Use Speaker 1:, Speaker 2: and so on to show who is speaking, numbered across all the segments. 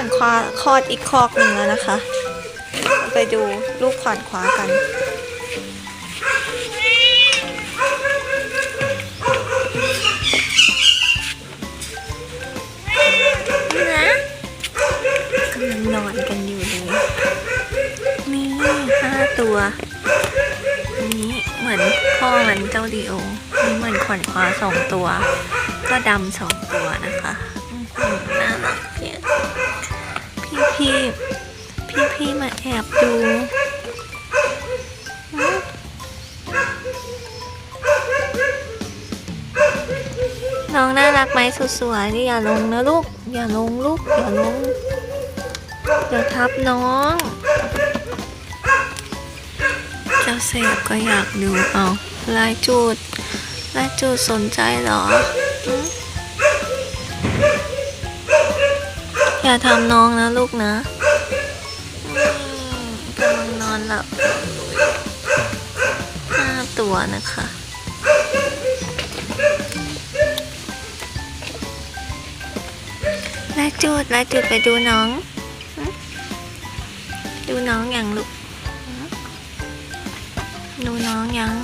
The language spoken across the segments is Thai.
Speaker 1: ขวัญคว้าคลอดอีกคอกหนึ่งแล้วนะคะ ไปดูลูกขวัญคว้ากัน นะกำลังนอนกันอยู่เลย นี่ห้าตัว อันนี้เหมือนพ่อมันเจ้าดีโอนี่เหมือนขวัญคว้าสองตัว ก็ดำสองตัวนะคะ น่ารัก พี่พี่พี่มาแอบดูน้องน่ารักไหมสวยๆนี่อย่าลงนะลูก อย่าลงลูก อย่าลงอย่าทับน้อง เจ้าเสพก็อยากดูเอาลายจูดลายจูดสนใจเหรอ อย่าทำน้องนะลูกนะกำลังนอนหลับห้าตัวนะคะลาจูดลาจูดไปดูน้อง ดูน้องอย่างลูก ดูน้องยัง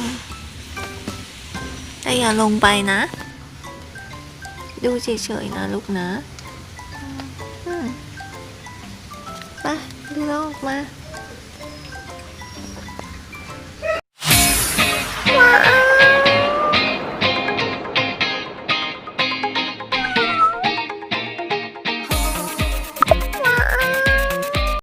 Speaker 1: แต่อย่าลงไปนะ ดูเฉยๆนะลูกนะ อื